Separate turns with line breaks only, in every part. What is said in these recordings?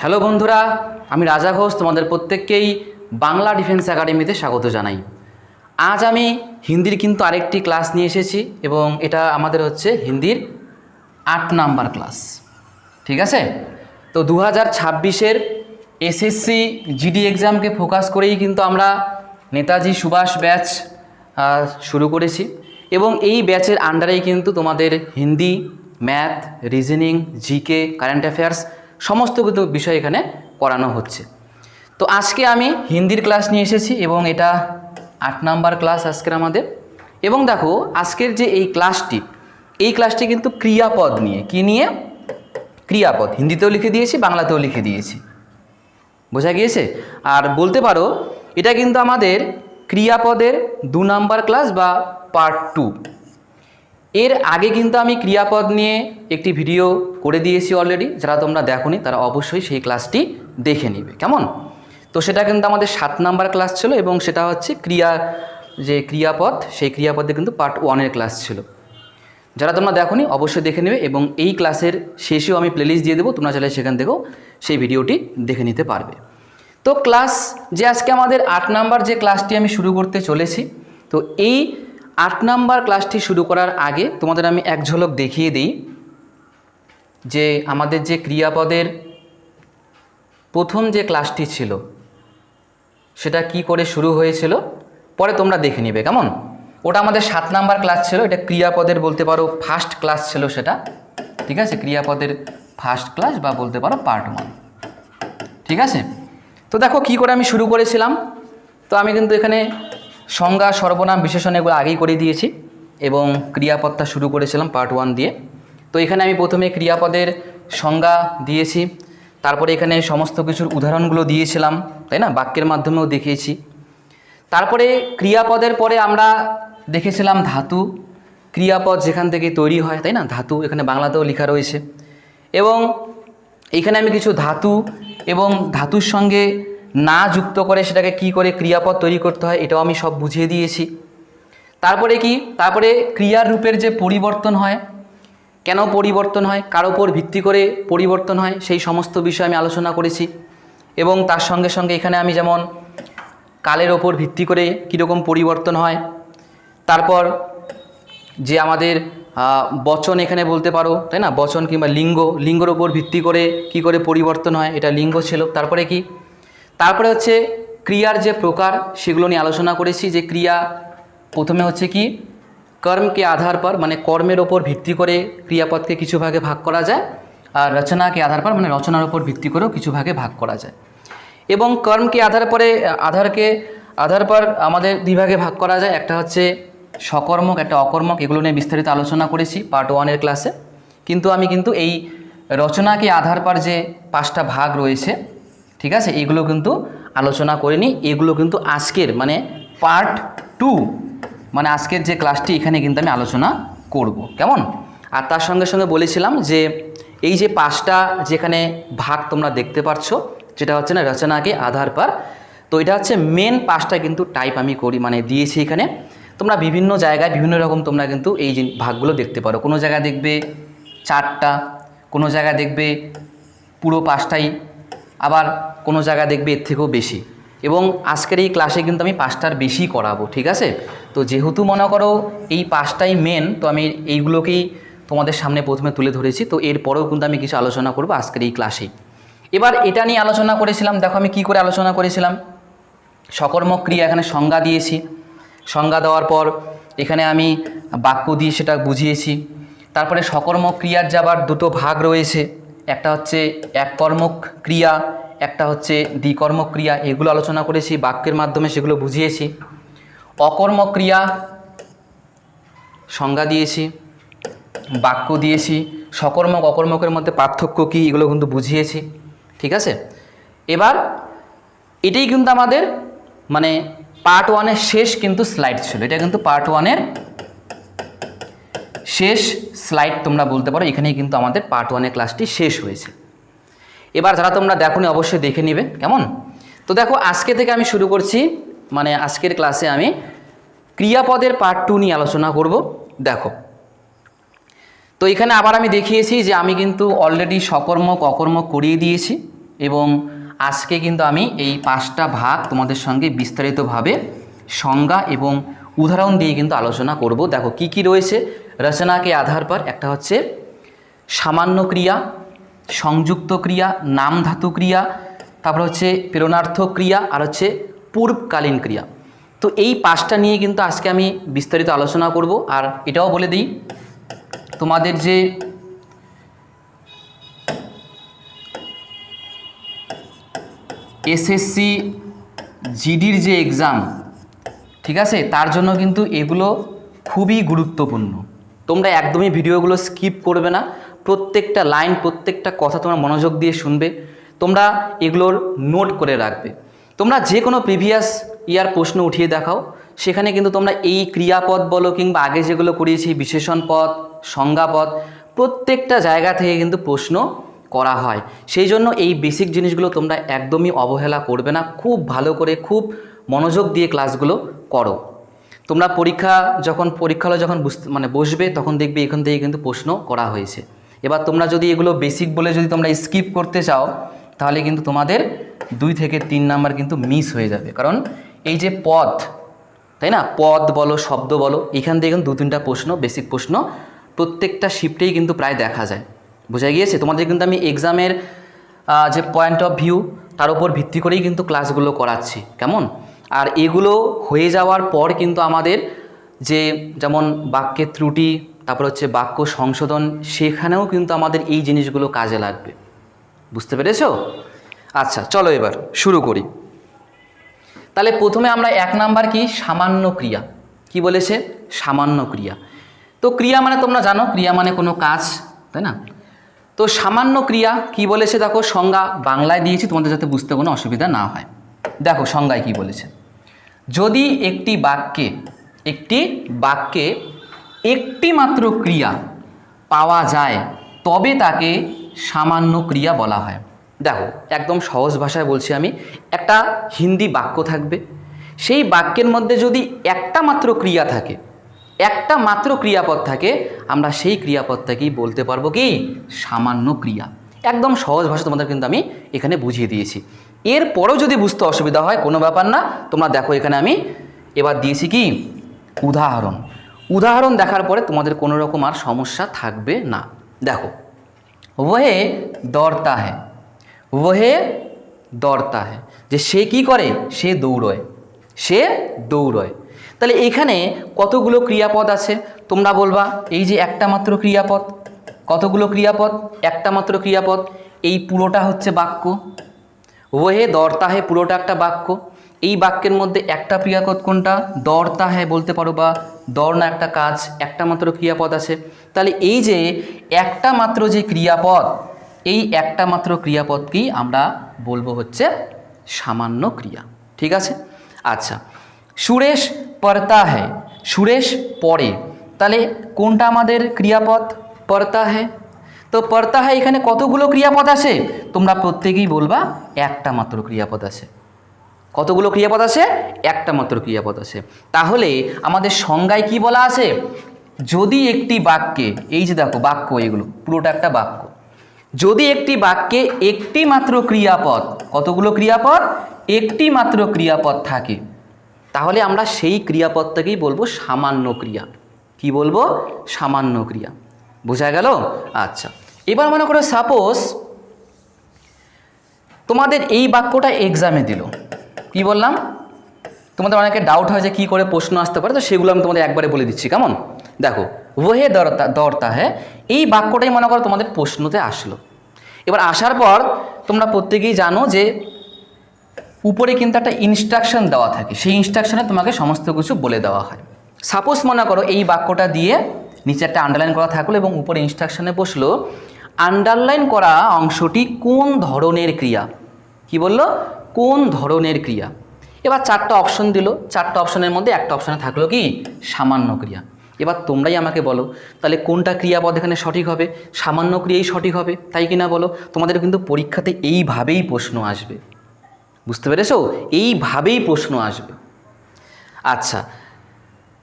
Hello বন্ধুরা, আমি রাজা ঘোষ, তোমাদের প্রত্যেককেই বাংলা ডিফেন্স একাডেমিতে স্বাগত জানাই। আজ আমি হিন্দির কিন্তু আরেকটি ক্লাস নিয়ে এসেছি এবং এটা আমাদের হচ্ছে হিন্দির আট নাম্বার ক্লাস। ঠিক আছে? তো দু হাজার ছাব্বিশের এসএসসি জিডি এক্সামকে ফোকাস করেই কিন্তু আমরা নেতাজি সুভাষ ব্যাচ শুরু করেছি এবং এই ব্যাচের আন্ডারেই কিন্তু তোমাদের Hindi, math, reasoning, GK, current affairs সমস্ত কিন্তু বিষয় এখানে পড়ানো হচ্ছে। তো আজকে আমি হিন্দির ক্লাস নিয়ে এসেছি এবং এটা আট নাম্বার ক্লাস আজকের আমাদের। এবং দেখো, আজকের যে এই ক্লাসটি এই ক্লাসটি কিন্তু ক্রিয়াপদ নিয়ে। কি নিয়ে? ক্রিয়াপদ। হিন্দিতেও লিখে দিয়েছি, বাংলাতেও লিখে দিয়েছি। বোঝা গিয়েছে? আর বলতে পারো, এটা কিন্তু আমাদের ক্রিয়াপদের দু নাম্বার ক্লাস বা পার্ট টু। এর আগে কিন্তু আমি ক্রিয়াপদ নিয়ে একটি ভিডিও করে দিয়েছি অলরেডি যারা তোমরা দেখোনি তারা অবশ্যই সেই ক্লাসটি দেখে নিবে, কেমন? তো সেটা কিন্তু আমাদের সাত নাম্বার ক্লাস ছিল এবং সেটা হচ্ছে ক্রিয়া, যে ক্রিয়াপদ, সেই ক্রিয়াপদে কিন্তু পার্ট ওয়ানের ক্লাস ছিল। যারা তোমরা দেখোনি অবশ্যই দেখে নেবে এবং এই ক্লাসের শেষেও আমি প্লেলিস্ট দিয়ে দেবো, তোমরা চাইলে সেখান থেকেও সেই ভিডিওটি দেখে নিতে পারবে। তো ক্লাস যে আজকে আমাদের আট নাম্বার যে ক্লাসটি আমি শুরু করতে চলেছি, তো এই আট নাম্বার ক্লাসটি শুরু করার আগে তোমাদের আমি এক ঝলক দেখিয়ে দিই যে আমাদের যে ক্রিয়াপদের প্রথম যে ক্লাসটি ছিল, সেটা কি করে শুরু হয়েছিল, পরে তোমরা দেখে নিবে, কেমন? ওটা আমাদের সাত নাম্বার ক্লাস ছিল, এটা ক্রিয়াপদের বলতে পারো ফার্স্ট ক্লাস ছিল সেটা, ঠিক আছে? ক্রিয়াপদের ফার্স্ট ক্লাস বা বলতে পারো পার্ট ওয়ান ঠিক আছে? তো দেখো কি করে আমি শুরু করেছিলাম, তো আমি কিন্তু এখানে সংজ্ঞা, সর্বনাম বিশেষণ এগুলো আগেই করে দিয়েছি এবং ক্রিয়াপদটা শুরু করেছিলাম পার্ট ওয়ান দিয়ে। তো এখানে আমি প্রথমে ক্রিয়াপদের সংজ্ঞা দিয়েছি, তারপরে এখানে সমস্ত কিছুর উদাহরণগুলো দিয়েছিলাম, তাই না? বাক্যের মাধ্যমেও দেখিয়েছি। তারপরে ক্রিয়াপদের পরে আমরা দেখেছিলাম ধাতু, ক্রিয়াপদ যেখান থেকে তৈরি হয়, তাই না? ধাতু এখানে বাংলাতেও লেখা রয়েছে। এবং এখানে আমি কিছু ধাতু এবং ধাতুর সঙ্গে না যুক্ত করে সেটাকে কি করে ক্রিয়াপদ তৈরি করতে হয়, এটাও আমি সব বুঝিয়ে দিয়েছি। তারপরে কি? তারপরে ক্রিয়ার রূপের যে পরিবর্তন হয়, কেন পরিবর্তন হয়, কার ওপর ভিত্তি করে পরিবর্তন হয়, সেই সমস্ত বিষয় আমি আলোচনা করেছি। এবং তার সঙ্গে সঙ্গে এখানে আমি যেমন কালের ওপর ভিত্তি করে কীরকম পরিবর্তন হয়, তারপর যে আমাদের বচন এখানে বলতে পারো, তাই না? বচন কিংবা লিঙ্গ, লিঙ্গর ওপর ভিত্তি করে কি করে পরিবর্তন হয়, এটা লিঙ্গ ছিল। তারপরে কি? তারপরে হচ্ছে ক্রিয়ার যে প্রকার, সেগুলো নিয়ে আলোচনা করেছি যে ক্রিয়া প্রথমে হচ্ছে কি, কর্মকে আধার পর মানে কর্মের ওপর ভিত্তি করে ক্রিয়াপদকে কিছু ভাগে ভাগ করা যায়, আর রচনাকে আধার পর মানে রচনার ওপর ভিত্তি করেও কিছু ভাগে ভাগ করা যায়। এবং কর্মকে আধার পরে, আধারকে আধার পর আমাদের দুই ভাগে ভাগ করা যায়, একটা হচ্ছে সকর্মক একটা অকর্মক, এগুলো নিয়ে বিস্তারিত আলোচনা করেছি পার্ট ওয়ানের ক্লাসে কিন্তু আমি কিন্তু এই রচনাকে আধার পর যে পাঁচটা ভাগ রয়েছে ঠিক আছে? এগুলো কিন্তু আলোচনা করিনি এগুলো কিন্তু আজকের মানে পার্ট টু মানে আজকের যে ক্লাসটি এখানে কিন্তু আমি আলোচনা করব। কেমন? আর তার সঙ্গে সঙ্গে বলেছিলাম যে এই যে পাঁচটা যেখানে ভাগ তোমরা দেখতে পাচ্ছ যেটা হচ্ছে না রচনাকে আধার পার, তো এটা হচ্ছে মেন পাঁচটা কিন্তু টাইপ আমি করি মানে দিয়েছি এখানে। তোমরা বিভিন্ন জায়গায় বিভিন্ন রকম তোমরা কিন্তু এই ভাগগুলো দেখতে পারো। কোনো জায়গায় দেখবে চারটা, কোনো জায়গায় দেখবে পুরো পাঁচটাই আবার কোনো জায়গায় দেখবে এর থেকেও বেশি। এবং আজকের এই ক্লাসে কিন্তু আমি পাঁচটার বেশি করাবো, ঠিক আছে? তো যেহেতু মনে করো এই পাঁচটাই মেন তো আমি এইগুলোকেই তোমাদের সামনে প্রথমে তুলে ধরেছি, তো এরপরেও কিন্তু আমি কিছু আলোচনা করব আজকের এই ক্লাসেই এবার এটা নিয়ে আলোচনা করেছিলাম, দেখো আমি কি করে আলোচনা করেছিলাম। সকর্মক ক্রিয়া এখানে সংজ্ঞা দিয়েছি। সংজ্ঞা দেওয়ার পর এখানে আমি বাক্য দিয়ে সেটা বুঝিয়েছি। তারপরে সকর্মক ক্রিয়ার যে আবার দুটো ভাগ রয়েছে একটা হচ্ছে এক কর্মক ক্রিয়া, একটা হচ্ছে দ্বিকর্মক ক্রিয়া। এগুলো আলোচনা করেছি, বাক্যের মাধ্যমে সেগুলো বুঝিয়েছি। অকর্মক ক্রিয়া, সংজ্ঞা দিয়েছি, বাক্য দিয়েছি, সকর্মক, অকর্মকের মধ্যে পার্থক্য কী, এগুলো কিন্তু বুঝিয়েছি, ঠিক আছে? এবার, এটাই কিন্তু আমাদের মানে পার্ট ওয়ানের শেষ কিন্তু স্লাইড ছিল, এটা কিন্তু পার্ট ওয়ানের শেষ স্লাইড তোমরা বলতে পারো, এখানেই কিন্তু আমাদের পার্ট ওয়ানের ক্লাসটি শেষ হয়েছে। এবার যারা তোমরা দেখোনি, অবশ্যই দেখে নিবে, কেমন? তো দেখো, আজকে থেকে আমি শুরু করছি মানে আজকের ক্লাসে আমি ক্রিয়াপদের পার্ট টু নিয়ে আলোচনা করব, দেখো। তো এখানে আবার আমি দেখিয়েছি যে আমি কিন্তু অলরেডি সকর্মক অকর্মক করিয়ে দিয়েছি এবং আজকে কিন্তু আমি এই পাঁচটা ভাগ তোমাদের সঙ্গে বিস্তারিতভাবে সংজ্ঞা এবং উদাহরণ দিয়ে কিন্তু আলোচনা করব। দেখো, কি কি রয়েছে? রচনাকে আধার পর একটা হচ্ছে সামান্য ক্রিয়া, সংযুক্ত ক্রিয়া, নাম ধাতু ক্রিয়া, তারপর হচ্ছে প্রেরণার্থ ক্রিয়া আর হচ্ছে পূর্বকালীন ক্রিয়া। তো এই পাঁচটা নিয়ে কিন্তু আজকে আমি বিস্তারিত আলোচনা করব আর এটাও বলে দিই, তোমাদের যে এসএসসি জিডির যে এক্সাম ঠিক আছে? তার জন্য কিন্তু এগুলো খুবই গুরুত্বপূর্ণ। তোমরা একদমই ভিডিওগুলো স্কিপ করবে না। প্রত্যেকটা লাইন প্রত্যেকটা কথা তোমরা মনোযোগ দিয়ে শুনবে। তোমরা এগুলোর নোট করে রাখবে। তোমরা যে কোনো প্রিভিয়াস ইয়ার প্রশ্ন উঠিয়ে দেখাও। সেখানে কিন্তু তোমরা এই ক্রিয়াপদ বলো কিংবা আগে যেগুলো করিয়েছি, বিশেষণ পদ, সংজ্ঞাপদ, প্রত্যেকটা জায়গা থেকে কিন্তু প্রশ্ন করা হয়। সেই জন্য এই বেসিক জিনিসগুলো তোমরা একদমই অবহেলা করবে না। খুব ভালো করে, খুব মনোযোগ দিয়ে ক্লাসগুলো করো। তোমরা পরীক্ষা যখন পরীক্ষা হলে যখন বুঝতে মানে বসবে, তখন দেখবে এখান থেকে কিন্তু প্রশ্ন করা হয়েছে। এবার তোমরা যদি এগুলো বেসিক বলে যদি তোমরা স্কিপ করতে চাও, তাহলে কিন্তু তোমাদের দুই থেকে তিন নাম্বার কিন্তু মিস হয়ে যাবে। কারণ এই যে পদ তাই না? পদ বলো, শব্দ বলো, এখান থেকে কিন্তু দু তিনটা প্রশ্ন বেসিক প্রশ্ন প্রত্যেকটা শিফটেই কিন্তু প্রায় দেখা যায়। বোঝা গিয়েছে? তোমাদের কিন্তু আমি এক্সামের যে পয়েন্ট অফ ভিউ তার উপর ভিত্তি করেই কিন্তু ক্লাসগুলো করাচ্ছি। কেমন? আর এগুলো হয়ে যাওয়ার পর কিন্তু আমাদের যে যেমন বাক্যের ত্রুটি, তারপর হচ্ছে বাক্য সংশোধন, সেখানেও কিন্তু আমাদের এই জিনিসগুলো কাজে লাগবে। বুঝতে পেরেছ? আচ্ছা চলো এবার শুরু করি। তাহলে প্রথমে আমরা এক নাম্বার কি? সামান্য ক্রিয়া। কি বলেছে? সামান্য ক্রিয়া। তো ক্রিয়া মানে তোমরা জানো, ক্রিয়া মানে কোনো কাজ, তাই না? তো সামান্য ক্রিয়া কি বলেছে? দেখো, সংজ্ঞা বাংলায় দিয়েছি, তোমাদের যাতে বুঝতে কোনো অসুবিধা না হয়। দেখো, সংজ্ঞায় কি বলেছে? যদি একটি বাক্যে একটি বাক্যে একটি মাত্র ক্রিয়া পাওয়া যায়, তবে তাকে সামান্য ক্রিয়া বলা হয়। দেখো, একদম সহজ ভাষায় বলছি আমি, একটা হিন্দি বাক্য থাকবে। সেই বাক্যের মধ্যে যদি একটা মাত্র ক্রিয়া থাকে, একটা মাত্র ক্রিয়াপদ থাকে, আমরা সেই ক্রিয়াপদটাকেই বলতে পারব কি? সামান্য ক্রিয়া। একদম সহজ ভাষা তোমাদের কিন্তু আমি এখানে বুঝিয়ে দিয়েছি। এরপরেও যদি বুঝতে অসুবিধা হয়, কোনো ব্যাপার না। তোমরা দেখো এখানে আমি এবার দিয়েছি কি? উদাহরণ। উদাহরণ দেখার পরে তোমাদের কোনো রকম আর সমস্যা থাকবে না। দেখো, ওহে দরতা হ্যাঁ ওহে দৌড়তা হ্যাঁ যে সে কি করে? সে দৌড়য়। সে দৌড়য়। তাহলে এখানে কতগুলো ক্রিয়াপদ আছে? তোমরা বলবা, এই যে একটা মাত্র ক্রিয়াপদ, কতগুলো ক্রিয়াপদ? একটা মাত্র ক্রিয়াপদ। এই পুরোটা হচ্ছে বাক্য। ওহে দরতা হে পুরোটা একটা বাক্য। এই বাক্যের মধ্যে একটা ক্রিয়াপদ কোনটা? দরতা হে বলতে পারো বা দর না একটা কাজ, একটা মাত্র ক্রিয়াপদ আছে। তাহলে এই যে একটা মাত্র যে ক্রিয়াপদ, এই একটা মাত্র ক্রিয়াপদকেই আমরা বলব হচ্ছে সামান্য ক্রিয়া। ঠিক আছে? আচ্ছা সুরেশ পড়তা হ্যায় সুরেশ পড়ে তাহলে কোনটা আমাদের ক্রিয়াপদ? পড়তা হ্যায় তো পড়তা হ্যায় এখানে কতগুলো ক্রিয়াপদ আছে তোমরা প্রত্যেকেই বলবা একটা মাত্র ক্রিয়াপদ আছে কতগুলো ক্রিয়াপদ আছে একটা মাত্র ক্রিয়াপদ আছে তাহলে আমাদের সংজ্ঞায় কি বলা আছে? যদি একটি বাক্যে, এই যে দেখো বাক্য এগুলো, পুরোটা একটা বাক্য। যদি একটি বাক্যে একটি মাত্র ক্রিয়াপদ, কতগুলো ক্রিয়াপদ? একটি মাত্র ক্রিয়াপদ থাকে। তাহলে আমরা সেই ক্রিয়াপদটাকেই বলব সামান্য ক্রিয়া। কি বলব? সামান্য ক্রিয়া। বোঝা গেল? আচ্ছা। এবার মনে করো সাপোজ তোমাদের এই বাক্যটা এক্সামে দিল। কি বললাম? তোমাদের অনেকে ডাউট হয় যে কী করে প্রশ্ন আসতে পারে, তো সেগুলো আমি তোমাদের একবারে বলে দিচ্ছি, কেমন? দেখো, ওহে দরতা দরতা হ্যাঁ? এই বাক্যটাই মনে করো তোমাদের প্রশ্নতে আসলো। এবার আসার পর তোমরা প্রত্যেকেই জানো যে উপরে কিন্তু একটা ইনস্ট্রাকশন দেওয়া থাকে। সেই ইনস্ট্রাকশনে তোমাকে সমস্ত কিছু বলে দেওয়া হয়। সাপোজ মনে করো এই বাক্যটা দিয়ে নিচে একটা আন্ডারলাইন করা থাকল এবং উপরে ইনস্ট্রাকশনে বসল আন্ডারলাইন করা অংশটি কোন ধরনের ক্রিয়া? কি বলল? কোন ধরনের ক্রিয়া? এবার চারটা অপশন দিল। চারটা অপশনের মধ্যে একটা অপশনে থাকল কি? সামান্য ক্রিয়া। এবার তোমরাই আমাকে বলো, তাহলে কোনটা ক্রিয়াপদ এখানে সঠিক হবে? সামান্য ক্রিয়াই সঠিক হবে, তাই কি না বলো? তোমাদের কিন্তু পরীক্ষাতে এইভাবেই প্রশ্ন আসবে। বুঝতে পেরেছ? এইভাবেই প্রশ্ন আসবে। আচ্ছা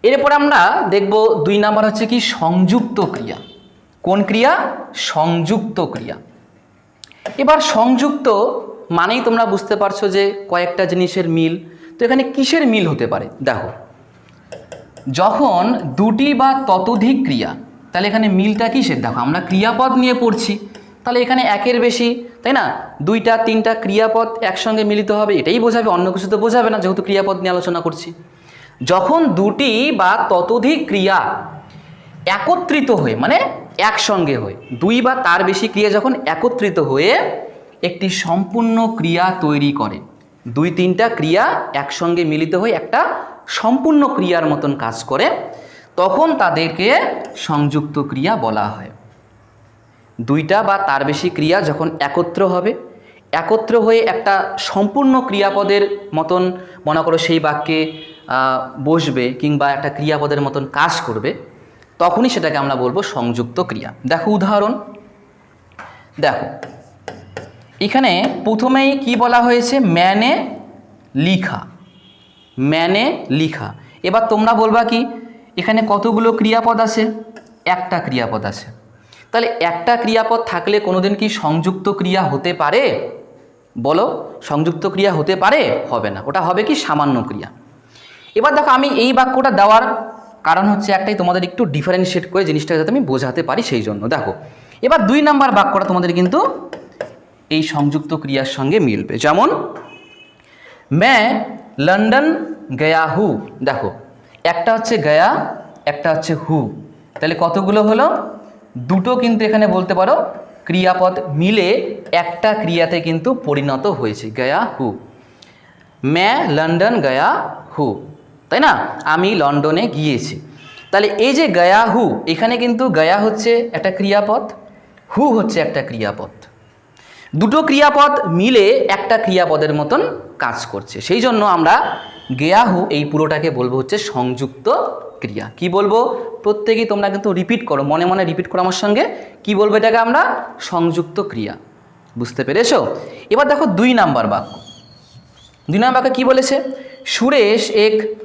এরপর আমরা দেখব দুই নাম্বার হচ্ছে কি সংযুক্ত ক্রিয়া। কোন ক্রিয়া? সংযুক্ত ক্রিয়া। এবার সংযুক্ত মানেই তোমরা বুঝতে পারছ যে কয়েকটা জিনিসের মিল। তো এখানে কিসের মিল হতে পারে? দেখো, যখন দুটি বা ততোধিক ক্রিয়া, তাহলে এখানে মিলটা কিসের? দেখো, আমরা ক্রিয়াপদ নিয়ে পড়ছি। তাহলে এখানে একের বেশি, তাই না? দুইটা, তিনটা ক্রিয়াপদ একসঙ্গে মিলিত হবে, এটাই বোঝাবে, অন্য কিছু তো বোঝাবে না, যেহেতু ক্রিয়াপদ নিয়ে আলোচনা করছি। যখন দুটি বা ততোধিক ক্রিয়া একত্রিত হয়ে মানে একসঙ্গে হয়ে, দুই বা তার বেশি ক্রিয়া যখন একত্রিত হয়ে একটি সম্পূর্ণ ক্রিয়া তৈরি করে, দুই তিনটা ক্রিয়া একসঙ্গে মিলিত হয়ে একটা সম্পূর্ণ ক্রিয়ার মতন কাজ করে, তখন তাদেরকে সংযুক্ত ক্রিয়া বলা হয়। দুইটা বা তার বেশি ক্রিয়া যখন একত্র হবে, একত্র হয়ে একটা সম্পূর্ণ ক্রিয়াপদের মতন মনে করো সেই বাক্যে বসবে কিংবা একটা ক্রিয়াপদের মতন কাজ করবে, তখনই সেটাকে আমরা বলব সংযুক্ত ক্রিয়া। দেখো উদাহরণ। দেখো, এখানে প্রথমেই কি বলা হয়েছে? ম্যানে লিখা। ম্যানে লিখা। এবার তোমরা বলবা কি, এখানে কতগুলো ক্রিয়াপদ আছে? একটা ক্রিয়াপদ আছে। তাহলে একটা ক্রিয়াপদ থাকলে কোনোদিন কি সংযুক্ত ক্রিয়া হতে পারে? বলো, সংযুক্ত ক্রিয়া হতে পারে? হবে না। ওটা হবে কি সামান্য ক্রিয়া। এবার দেখো আমি এই বাক্যটা দেওয়ার কারণ হচ্ছে একটাই, তোমাদের একটু ডিফারেন্সিয়েট করে জিনিসটা যাতে আমি বোঝাতে পারি সেই জন্য। দেখো, এবার দুই নাম্বার বাক্যটা তোমাদের কিন্তু এই সংযুক্ত ক্রিয়ার সঙ্গে মিলবে। যেমন मैं লন্ডন গয়া হু। দেখো, একটা হচ্ছে গয়া, একটা হচ্ছে হু। তাহলে কতগুলো হলো? দুটো কিন্তু এখানে বলতে পারো, ক্রিয়াপদ মিলে একটা ক্রিয়াতে কিন্তু পরিণত হয়েছে, গয়া হু। ম্যা লন্ডন গয়া হু। তাই না? আমি লন্ডনে গিয়েছি। তাহলে এই যে গয়া হু, এখানে কিন্তু গয়া হচ্ছে একটা ক্রিয়াপদ, হু হচ্ছে একটা ক্রিয়াপদ। দুটো ক্রিয়াপদ মিলে একটা ক্রিয়াপদের মতন কাজ করছে। সেই জন্য আমরা গেয়াহু এই পুরোটাকে বলব হচ্ছে সংযুক্ত ক্রিয়া। কি বলব? প্রত্যেকেই তোমরা কিন্তু রিপিট করো, মনে মনে রিপিট করো আমার সঙ্গে। কি বলব এটাকে আমরা? সংযুক্ত ক্রিয়া। বুঝতে পেরেছ? এবার দেখো দুই নাম্বার বাক্য। দুই নাম্বার বাক্য কি বলেছে? সুরেশ এক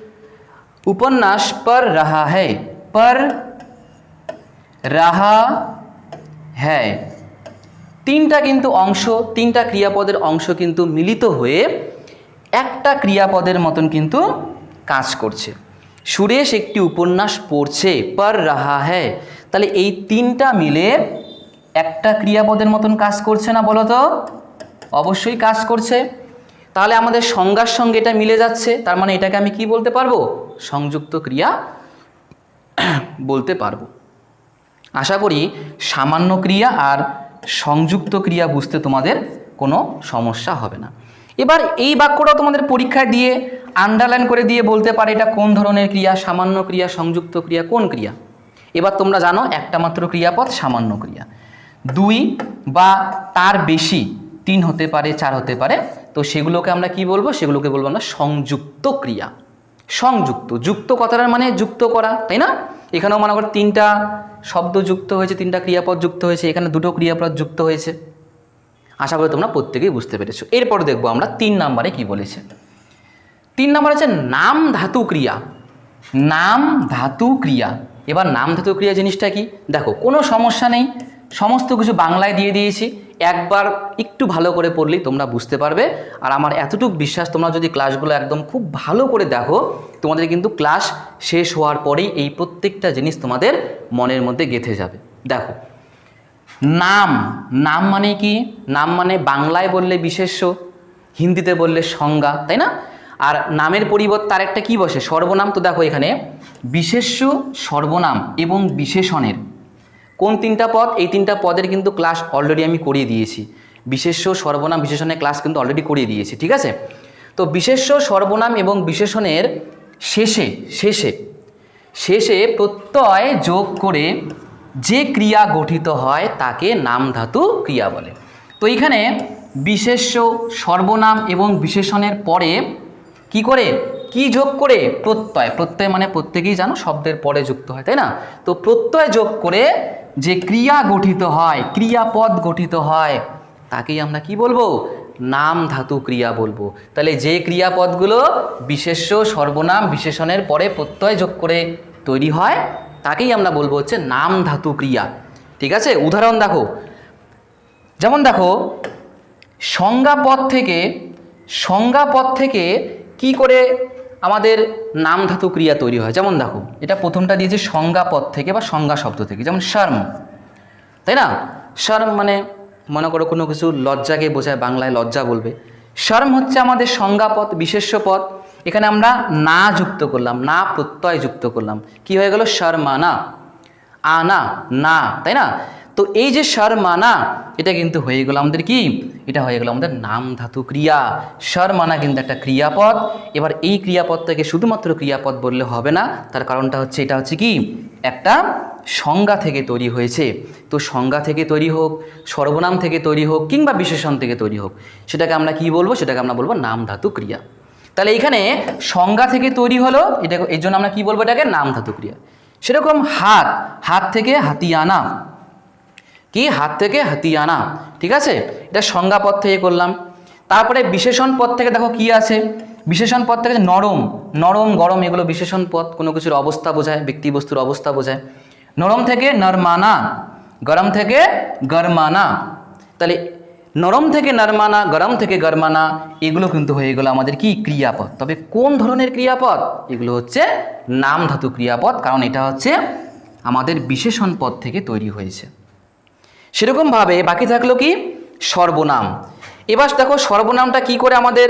উপন্যাস পর রাহা হ্যায়। পর রাহা হ্যায়। তিনটা কিন্তু অংশ, তিনটা ক্রিয়াপদের অংশ কিন্তু মিলিত হয়ে একটা ক্রিয়াপদের মতন কিন্তু কাজ করছে। সুরেশ একটি উপন্যাস পড়ছে, পর রাহা হ্যায়। তাহলে এই তিনটা মিলে একটা ক্রিয়াপদের মতন কাজ করছে না বলো তো? অবশ্যই কাজ করছে। তাহলে আমাদের সংজ্ঞার সঙ্গে এটা মিলে যাচ্ছে। তার মানে এটাকে আমি কি বলতে পারব? সংযুক্ত ক্রিয়া বলতে পারব। আশা করি সামান্য ক্রিয়া আর সংযুক্ত ক্রিয়া বুঝতে তোমাদের কোনো সমস্যা হবে না। এবার এই বাক্যটাও তোমাদের পরীক্ষায় দিয়ে আন্ডারলাইন করে দিয়ে বলতে পারে এটা কোন ধরনের ক্রিয়া? সামান্য ক্রিয়া, সংযুক্ত ক্রিয়া, কোন ক্রিয়া? এবার তোমরা জানো একটা মাত্র ক্রিয়াপদ সামান্য ক্রিয়া। দুই বা তার বেশি তিন হতে পারে, চার হতে পারে। তো সেগুলোকে আমরা কি বলব? সেগুলোকে বলব আমরা সংযুক্ত ক্রিয়া। সংযুক্ত। যুক্ত কথাটার মানে যুক্ত করা, তাই না? এখানেও মনে করো তিনটা শব্দ যুক্ত হয়েছে, তিনটা ক্রিয়াপদ যুক্ত হয়েছে, এখানে দুটো ক্রিয়াপদ যুক্ত হয়েছে। আশা করি তোমরা প্রত্যেকেই বুঝতে পেরেছ। এরপর দেখব আমরা তিন নাম্বারে কি বলেছে। তিন নাম্বার আছে নাম ধাতু ক্রিয়া। নাম ধাতু ক্রিয়া। এবার নাম ধাতু ক্রিয়া জিনিসটা কি? দেখো, কোনো সমস্যা নেই। সমস্ত কিছু বাংলায় দিয়ে দিয়েছি। একবার একটু ভালো করে পড়লেই তোমরা বুঝতে পারবে। আর আমার এতটুকু বিশ্বাস, তোমরা যদি ক্লাসগুলো একদম খুব ভালো করে দেখো, তোমাদের কিন্তু ক্লাস শেষ হওয়ার পরেই এই প্রত্যেকটা জিনিস তোমাদের মনের মধ্যে গেঁথে যাবে। দেখো, নাম নাম মানে কি? নাম মানে বাংলায় বললে বিশেষ্য, হিন্দিতে বললে সংজ্ঞা, তাই না? আর নামের পরিবর্তে আর একটা কি বসে? সর্বনাম তো দেখো এখানে। বিশেষ্য, সর্বনাম এবং বিশেষণের। কোন তিনটা পদ? এই তিনটা পদের কিন্তু ক্লাস অলরেডি আমি করিয়ে দিয়েছি। বিশেষ্য, সর্বনাম, বিশেষণের ক্লাস কিন্তু অলরেডি করিয়ে দিয়েছি, ঠিক আছে? তো বিশেষ্য, সর্বনাম এবং বিশেষণের শেষে শেষে শেষে প্রত্যয় যোগ করে যে ক্রিয়া গঠিত হয় তাকে নাম ধাতু ক্রিয়া বলে। তো এইখানে বিশেষ্য, সর্বনাম এবং বিশেষণের পরে কি করে? কি যোগ করে? প্রত্যয়। প্রত্যয় মানে প্রত্যেকেই জানো, শব্দের পরে যুক্ত হয়, তাই না? তো প্রত্যয় যোগ করে যে ক্রিয়া গঠিত হয়, ক্রিয়াপদ গঠিত হয়, তাকেই আমরা কি বলব? নাম ধাতু ক্রিয়া বলব। তাহলে যে ক্রিয়াপদগুলো বিশেষ্য, সর্বনাম, বিশেষণের পরে প্রত্যয় যোগ করে তৈরি হয়, তাকেই আমরা বলব হচ্ছে নাম ধাতু ক্রিয়া। ঠিক আছে? উদাহরণ দেখো। যেমন দেখো, সংজ্ঞাপদ থেকে সংজ্ঞাপদ থেকে কি করে আমাদের নাম ধাতু ক্রিয়া তৈরি হয়। যেমন দেখো, এটা প্রথমটা দিয়েছে সংজ্ঞাপদ থেকে বা সংজ্ঞা শব্দ থেকে, যেমন শর্ম। তাই না? শর্ম মানে মনে করো কোনো কিছু লজ্জাকে বোঝায়, বাংলায় লজ্জা বলবে। শর্ম হচ্ছে আমাদের সংজ্ঞাপদ বিশেষ্য পদ। এখানে আমরা না যুক্ত করলাম, না প্রত্যয় যুক্ত করলাম। কি হয়ে গেল? শর্মানা। আনা, না, তাই না? তো এই যে শর্মানা এটা কিন্তু হয়ে গেল আমাদের কি? এটা হয়ে গেল আমাদের নাম ধাতু ক্রিয়া। শর্মানা কিন্তু একটা ক্রিয়াপদ। এবার এই ক্রিয়াপদটাকে শুধুমাত্র ক্রিয়াপদ বললে হবে না, তার কারণটা হচ্ছে, এটা হচ্ছে কি? একটা সংজ্ঞা থেকে তৈরি হয়েছে। তো সংজ্ঞা থেকে তৈরি হোক, সর্বনাম থেকে তৈরি হোক, কিংবা বিশেষণ থেকে তৈরি হোক, সেটাকে আমরা কি বলব? সেটাকে আমরা বলব নাম ধাতু ক্রিয়া। তাহলে এখানে সংজ্ঞা থেকে তৈরি হলো এটা এর জন্য আমরা কি বলব এটাকে? নাম ধাতু ক্রিয়া। সেরকম হাত হাত থেকে হাতিয়ানা। কি? হাত থেকে হাতিয়ানা। ঠিক আছে? এটা সংজ্ঞা পদ থেকে করলাম। তারপরে বিশেষণ পদ থেকে দেখো কি আছে? বিশেষণ পদ থেকে নরম। নরম, গরম, এগুলো বিশেষণ পদ। কোনো কিছুর অবস্থা বোঝায় ব্যক্তি বস্তুর অবস্থা বোঝায়। নরম থেকে নরমানা। গরম থেকে গরমানা। তাহলে নরম থেকে নরমানা, গরম থেকে গরমানা, এগুলো কিন্তু হয়ে গেলো আমাদের কি? ক্রিয়াপদ। তবে কোন ধরনের ক্রিয়াপদ? এগুলো হচ্ছে নাম ধাতু ক্রিয়াপদ, কারণ এটা হচ্ছে আমাদের বিশেষণ পদ থেকে তৈরি হয়েছে। সেরকমভাবে বাকি থাকল কি? সর্বনাম। এবার দেখো সর্বনামটা কি করে আমাদের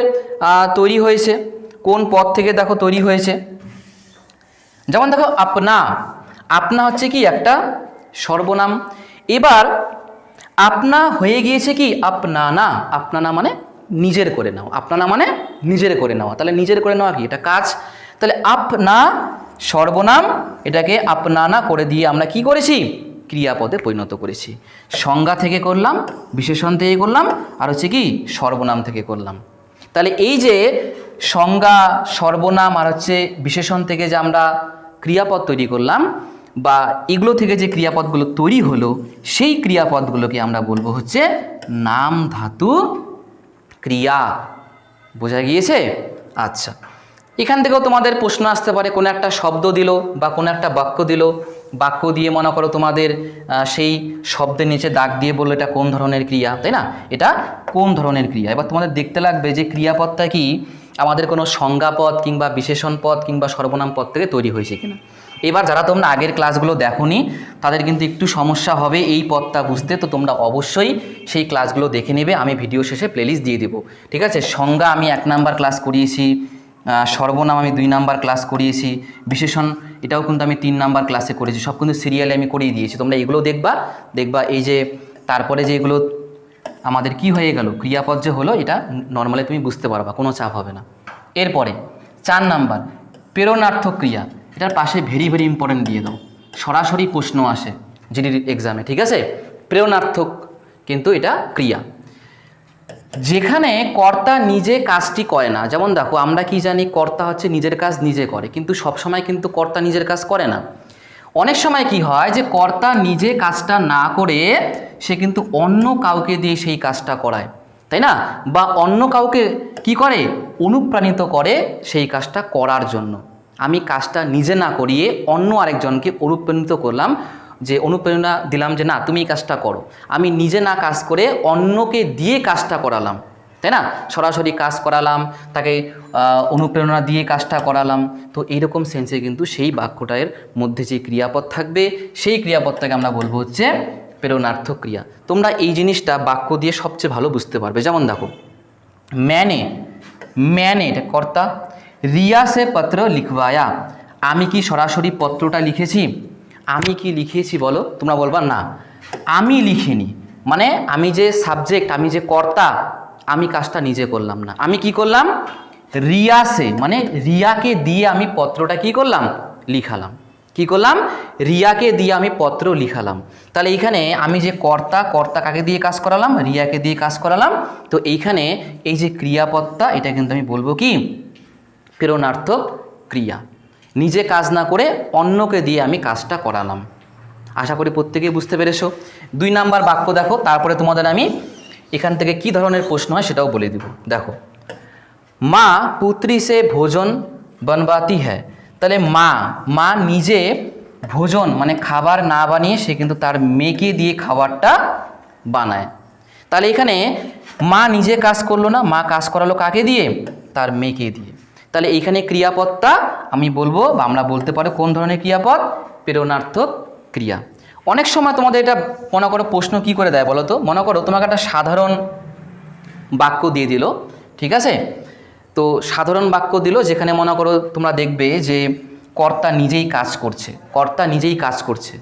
তৈরি হয়েছে? কোন পদ থেকে দেখো তৈরি হয়েছে? যেমন দেখো আপনা। আপনা হচ্ছে কি একটা সর্বনাম। এবার আপনা হয়ে গিয়েছে কি? আপনানা আপনানা মানে নিজের করে নাও। আপনানা মানে নিজের করে নেওয়া তাহলে নিজের করে নেওয়া কি? এটা কাজ। তাহলে আপনা সর্বনাম, এটাকে আপনা না করে দিয়ে আমরা কি করেছি? ক্রিয়াপদে পরিণত করেছি। সংজ্ঞা থেকে করলাম, বিশেষণ থেকে করলাম, আর হচ্ছে কি, সর্বনাম থেকে করলাম। তাহলে এই যে সংজ্ঞা, সর্বনাম, আর হচ্ছে বিশেষণ থেকে যে আমরা ক্রিয়াপদ তৈরি করলাম, বা এগুলো থেকে যে ক্রিয়াপদগুলো তৈরি হলো, সেই ক্রিয়াপদগুলোকে আমরা বলব হচ্ছে নাম ধাতু ক্রিয়া। বোঝা গিয়েছে? আচ্ছা। এখান থেকেও তোমাদের প্রশ্ন আসতে পারে, কোনো একটা শব্দ দিল বা কোনো একটা বাক্য দিল। বাক্য দিয়ে মনে করো তোমাদের সেই শব্দের নিচে দাগ দিয়ে বলল এটা কোন ধরনের ক্রিয়া, তাই না? এটা কোন ধরনের ক্রিয়া? এবার তোমাদের দেখতে লাগবে যে ক্রিয়াপদটা কি? আমাদের কোনো সংজ্ঞাপদ কিংবা বিশেষণ পদ কিংবা সর্বনাম পদ থেকে তৈরি হয়েছে কিনা? এবার যারা তোমরা আগের ক্লাসগুলো দেখোনি, তাদের কিন্তু একটু সমস্যা হবে এই পদটা বুঝতে, তো তোমরা অবশ্যই সেই ক্লাসগুলো দেখে নেবে, আমি ভিডিও শেষে প্লেলিস্ট দিয়ে দেবো। ঠিক আছে? সংজ্ঞা আমি এক নাম্বার ক্লাস করিয়েছি। সর্বনাম আমি দুই নাম্বার ক্লাস করিয়েছি। বিশেষণ, এটাও কিন্তু আমি তিন নাম্বার ক্লাসে করেছি। সব কিন্তু সিরিয়ালে আমি করিয়ে দিয়েছি। তোমরা এগুলো দেখবা দেখবা এই যে তারপরে যে এগুলো আমাদের কি হয়ে গেল? ক্রিয়াপদ যে হলো, এটা নর্মালি তুমি বুঝতে পারবা, কোনো চাপ হবে না। এরপরে, চার নাম্বার, প্রেরণার্থক ক্রিয়া। এটার পাশে ভেরি ভেরি ইম্পর্টেন্ট দিয়ে দাও। সরাসরি প্রশ্ন আসে জিডির এক্সামে ঠিক আছে? প্রেরণার্থক কিন্তু এটা ক্রিয়া। যেখানে কর্তা নিজে কাজটি করে না, যেমন দেখো আমরা কি জানি কর্তা হচ্ছে নিজের কাজ নিজে করে, কিন্তু সব সময় কিন্তু কর্তা নিজের কাজ করে না। অনেক সময় কি হয় যে কর্তা নিজে কাজটা না করে সে কিন্তু অন্য কাউকে দিয়ে সেই কাজটা করায়, তাই না? বা অন্য কাউকে কি করে? অনুপ্রাণিত করে সেই কাজটা করার জন্য। আমি কাজটা নিজে না করিয়ে অন্য আরেকজনকে অনুপ্রাণিত করলাম যে অনুপ্রেরণা দিলাম যে না, তুমি এই কাজটা করো। আমি নিজে না কাজ করে অন্যকে দিয়ে কাজটা করালাম, তাই না? সরাসরি কাজ করালাম, তাকে অনুপ্রেরণা দিয়ে কাজটা করালাম। তো এইরকম সেন্সে কিন্তু সেই বাক্যটার মধ্যে যে ক্রিয়াপদ থাকবে, সেই ক্রিয়াপদটাকে আমরা বলব হচ্ছে প্রেরণার্থ ক্রিয়া। তোমরা এই জিনিসটা বাক্য দিয়ে সবচেয়ে ভালো বুঝতে পারবে। যেমন দেখো, ম্যানে ম্যানে, এটা কর্তা রিয়াসে পত্র লিখবায়া। আমি কি সরাসরি পত্রটা লিখেছি? আমি কি লিখেছি বলো? তোমরা বলবা না। আমি লিখিনি। মানে আমি যে সাবজেক্ট আমি যে কর্তা, আমি কাজটা নিজে করলাম না। আমি কি করলাম? রিয়া সে মানে রিয়াকে দিয়ে আমি পত্রটা কি করলাম? লিখালাম। কি করলাম? রিয়াকে দিয়ে আমি পত্র লিখালাম। তাহলে এইখানে আমি যে কর্তা কর্তা কাকে দিয়ে কাজ করালাম? রিয়াকে দিয়ে কাজ করালাম। তো এইখানে এই যে ক্রিয়াপত্তা এটা কিন্তু আমি বলব কি? প্রেরণার্থক ক্রিয়া। নিজে কাজ না করে অন্যকে দিয়ে আমি কাজটা করালাম। আশা করি প্রত্যেকেই বুঝতে পেরেছ। দুই নাম্বার বাক্য দেখো, তারপরে তোমাদের আমি এখান থেকে কি ধরনের প্রশ্ন হয় সেটাও বলে দিব। দেখো, মা পুত্রী সে ভোজন বনবাতি হ্যায়। তাহলে মা মা নিজে ভোজন মানে খাবার না বানিয়ে সে কিন্তু তার মেয়েকে দিয়ে খাবারটা বানায়। তাহলে এখানে মা নিজে কাজ করল না, মা কাজ করালো কাকে দিয়ে? তার মেয়েকে দিয়ে। তাহলে এইখানে ক্রিয়াপদটা আমি বলব বা আমরা বলতে পারো কোন ধরনের ক্রিয়াপদ? প্রেরণার্থক ক্রিয়া। অনেক সময় তোমাদের এটা মনে করো প্রশ্ন কি করে দেয় বলো তো? মনে করো তোমাকে একটা সাধারণ বাক্য দিয়ে দিল, ঠিক আছে? তো সাধারণ বাক্য দিল যেখানে মনে করো তোমরা দেখবে যে কর্তা নিজেই কাজ করছে, কর্তা নিজেই কাজ করছে।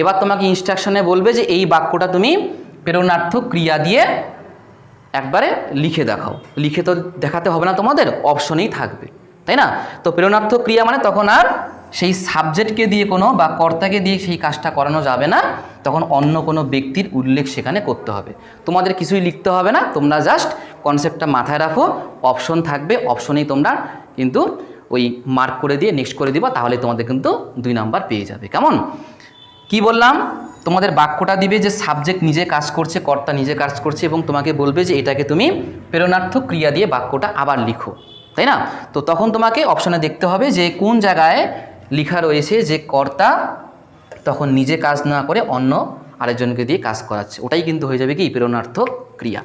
এবার তোমাকে ইনস্ট্রাকশনে বলবে যে এই বাক্যটা তুমি প্রেরণার্থক ক্রিয়া দিয়ে একবারে লিখে দেখাও। লিখে তো দেখাতে হবে না তোমাদের, অপশনেই থাকবে। তাই না? তো প্রেরণার্থক ক্রিয়া মানে তখন আর সেই সাবজেক্টকে দিয়ে কোনো বা কর্তাকে দিয়ে সেই কাজটা করানো যাবে না, তখন অন্য কোনো ব্যক্তির উল্লেখ সেখানে করতে হবে। তোমাদের কিছুই লিখতে হবে না, তোমরা জাস্ট কনসেপ্টটা মাথায় রাখো অপশন থাকবে অপশনেই তোমরা কিন্তু ওই মার্ক করে দিয়ে নেক্সট করে দিবা, তাহলে তোমাদের কিন্তু দুই নাম্বার পেয়ে যাবে। কেমন? কি বললাম? তোমাদের বাক্যটা দিবে যে সাবজেক্ট নিজে কাজ করছে, কর্তা নিজে কাজ করছে এবং তোমাকে বলবে যে এটাকে তুমি প্রেরণার্থক ক্রিয়া দিয়ে বাক্যটা আবার লিখো, তাই না? তো তখন তোমাকে অপশানে দেখতে হবে যে কোন জায়গায় লেখা রয়েছে যে কর্তা তখন নিজে কাজ না করে অন্য আরেকজনকে দিয়ে কাজ করাচ্ছে, ওটাই কিন্তু হয়ে যাবে কি? প্রেরণার্থ ক্রিয়া।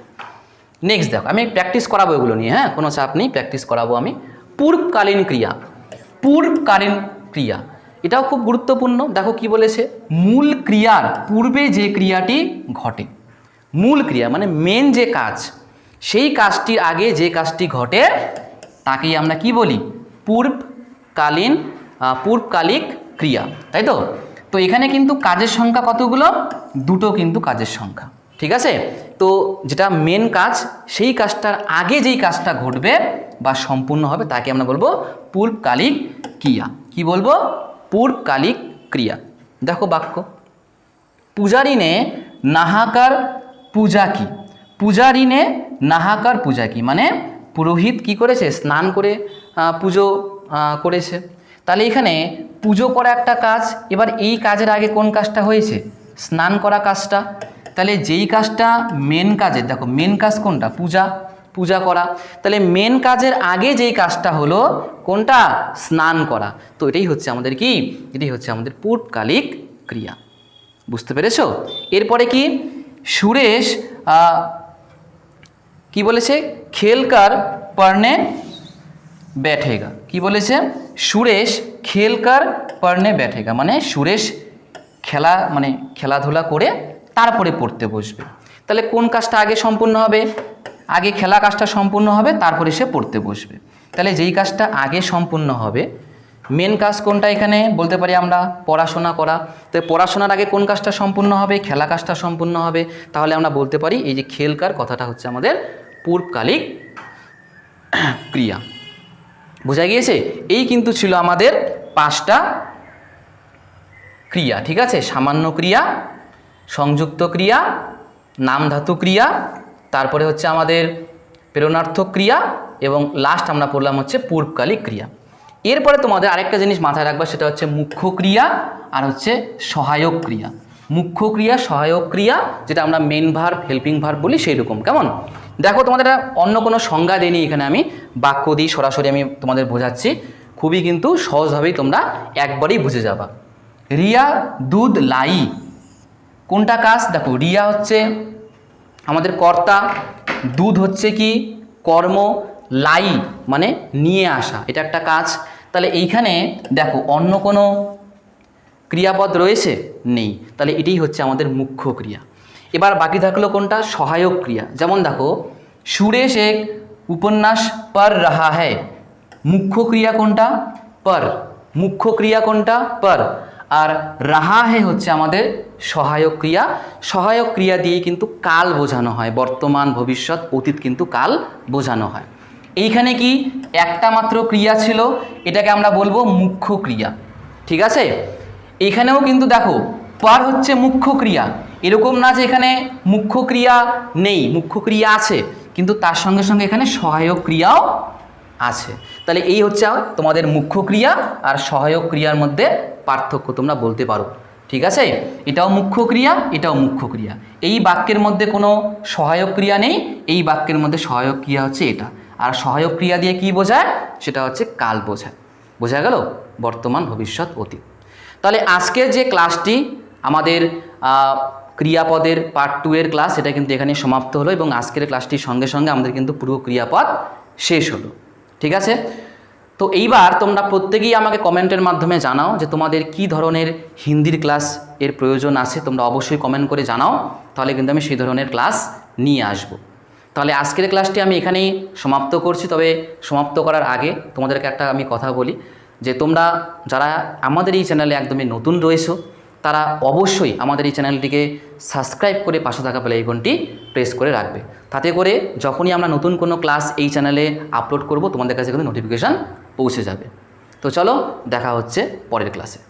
নেক্সট দেখো, আমি প্র্যাকটিস করাবো এগুলো নিয়ে হ্যাঁ? কোনো চাপ নেই প্র্যাকটিস করাবো আমি। পূর্বকালীন ক্রিয়া পূর্বকালীন ক্রিয়া। এটাও খুব গুরুত্বপূর্ণ। দেখো কি বলেছে? মূল ক্রিয়ার পূর্বে যে ক্রিয়াটি ঘটে। মূল ক্রিয়া মানে মেন যে কাজ, সেই কাজটির আগে যে কাজটি ঘটে, তাকেই আমরা কি বলি? পূর্বকালীন পূর্বকালিক ক্রিয়া। তাই তো? তো এখানে কিন্তু কাজের সংখ্যা কতগুলো? দুটো কিন্তু কাজের সংখ্যা। ঠিক আছে? তো যেটা মেন কাজ, সেই কাজটার আগে যেই কাজটা ঘটবে বা সম্পূর্ণ হবে, তাকে আমরা বলব পূর্বকালিক ক্রিয়া। কি বলব? পূর্বকালিক ক্রিয়া। দেখো বাক্য। পূজারিনে নাহাকার পূজা কি পূজারিনে নাহাকার পূজা কি মানে পুরোহিত কি করেছে? স্নান করে পুজো করেছে। তাহলে এখানে পুজো করা একটা কাজ, এবার এই কাজের আগে কোন কাজটা হয়েছে? স্নান করা কাজটা। তাহলে যেই কাজটা মেন কাজের, দেখো মেন কাজ কোনটা? পূজা। পূজা করা। তাহলে মেন কাজের আগে যেই কাজটা হলো, কোনটা? স্নান করা। তো এটাই হচ্ছে আমাদের কি? এটাই হচ্ছে আমাদের পূর্বকালিক ক্রিয়া। বুঝতে পেরেছ? এরপরে কি? সুরেশ কি বলেছে? খেলকার পড়নে ব্যাঠেগা। কি বলেছে? সুরেশ খেলকার পড়নে ব্যাঠেগা। মানে সুরেশ খেলা মানে খেলাধুলা করে তারপরে পড়তে বসবে। তাহলে কোন কাজটা আগে সম্পূর্ণ হবে? আগে খেলা কাজটা সম্পূর্ণ হবে, তারপরে সে পড়তে বসবে। তাহলে যেই কাজটা আগে সম্পূর্ণ হবে মেন কাজ কোনটা এখানে? বলতে পারি আমরা পড়াশোনা করা। তো পড়াশোনার আগে কোন কাজটা সম্পূর্ণ হবে, খেলা কাজটা সম্পূর্ণ হবে? তাহলে আমরা বলতে পারি এই যে খেলকার কথাটা হচ্ছে আমাদের পূর্বকালিক ক্রিয়া। বোঝা গিয়েছে? এই কিন্তু ছিল আমাদের পাঁচটা ক্রিয়া, ঠিক আছে? সামান্য ক্রিয়া, সংযুক্ত ক্রিয়া নাম ধাতু ক্রিয়া তারপরে হচ্ছে আমাদের প্রেরণার্থক ক্রিয়া এবং লাস্ট আমরা পড়লাম হচ্ছে পূর্বকালিক ক্রিয়া। এরপরে তোমাদের আরেকটা জিনিস মাথায় রাখবা, সেটা হচ্ছে মুখ্য ক্রিয়া আর হচ্ছে সহায়ক ক্রিয়া। মুখ্য ক্রিয়া, সহায়ক ক্রিয়া, যেটা আমরা মেন ভার্ব হেল্পিং ভার্ব বলি সেই রকম কেমন? দেখো তোমাদের অন্য কোনো সংজ্ঞা দিইনি এখানে আমি, বাক্য দিই সরাসরি আমি তোমাদের বোঝাচ্ছি। খুবই কিন্তু সহজভাবেই তোমরা একবারেই বুঝে যাবা। রিয়া, দুধ, লাই। কোনটা কাজ? দেখো, রিয়া হচ্ছে আমাদের কর্তা, দুধ হচ্ছে কি? কর্ম, লাই মানে নিয়ে আসা। এটা একটা কাজ। তাহলে এইখানে দেখো, অন্য কোনো ক্রিয়াপদ রয়েছে? নেই। তাহলে এটাই হচ্ছে আমাদের মুখ্য ক্রিয়া। এবার বাকি থাকল কোনটা? সহায়ক ক্রিয়া। যেমন দেখো, সুরেশ এক উপন্যাস পর রাহা হ্যায়। মুখ্য ক্রিয়া কোনটা? পর। মুখ্য ক্রিয়া কোনটা? পর। আর রাহা হে হচ্ছে আমাদের সহায়ক ক্রিয়া। সহায়ক ক্রিয়া দিয়ে কিন্তু কাল বোঝানো হয়, বর্তমান, ভবিষ্যৎ, অতীত কিন্তু কাল বোঝানো হয়। এইখানে কি একটা মাত্র ক্রিয়া ছিল? এটাকে আমরা বলব মুখ্য ক্রিয়া। ঠিক আছে? এখানেও কিন্তু দেখো, পর হচ্ছে মুখ্য ক্রিয়া। এরকম না যে এখানে মুখ্য ক্রিয়া নেই, মুখ্য ক্রিয়া আছে, কিন্তু তার সঙ্গে সঙ্গে এখানে সহায়ক ক্রিয়াও আছে। তাহলে এই হচ্ছে তোমাদের মুখ্য ক্রিয়া আর সহায়ক ক্রিয়ার মধ্যে পার্থক্য, তোমরা বলতে পারো। ঠিক আছে? এটাও মুখ্য ক্রিয়া, এটাও মুখ্য ক্রিয়া। এই বাক্যের মধ্যে কোনো সহায়ক ক্রিয়া নেই, এই বাক্যের মধ্যে সহায়ক ক্রিয়া হচ্ছে এটা। আর সহায়ক ক্রিয়া দিয়ে কি বোঝায়? সেটা হচ্ছে কাল বোঝায়। বোঝা গেল? বর্তমান, ভবিষ্যৎ, অতীত। তাহলে আজকের যে ক্লাসটি, আমাদের ক্রিয়াপদের পার্ট টু এর ক্লাস এটা কিন্তু এখানে সমাপ্ত হলো এবং আজকের ক্লাসটির সঙ্গে সঙ্গে আমাদের কিন্তু পুরো ক্রিয়াপদ শেষ হলো। ঠিক আছে? তো এইবার তোমরা প্রত্যেকেই আমাকে কমেন্টের মাধ্যমে জানাও যে তোমাদের কি ধরনের হিন্দির ক্লাস এর প্রয়োজন আছে, তোমরা অবশ্যই কমেন্ট করে জানাও, তাহলে কিন্তু আমি সেই ধরনের ক্লাস নিয়ে আসব। তাহলে আজকের ক্লাসটি আমি এখানেই সমাপ্ত করছি, তবে সমাপ্ত করার আগে তোমাদেরকে একটা আমি কথা বলি, যে তোমরা যারা আমাদের এই চ্যানেলে একদমই নতুন রয়েছো, তারা অবশ্যই আমাদের এই চ্যানেলটিকে সাবস্ক্রাইব করে পাশে থাকা প্লে আইকনটি প্রেস করে রাখবে। তাতে করে যখনই আমরা নতুন কোনো ক্লাস এই চ্যানেলে আপলোড করব, তোমাদের কাছে কিন্তু নোটিফিকেশান পৌঁছে যাবে। তো চলো, দেখা হচ্ছে পরের ক্লাসে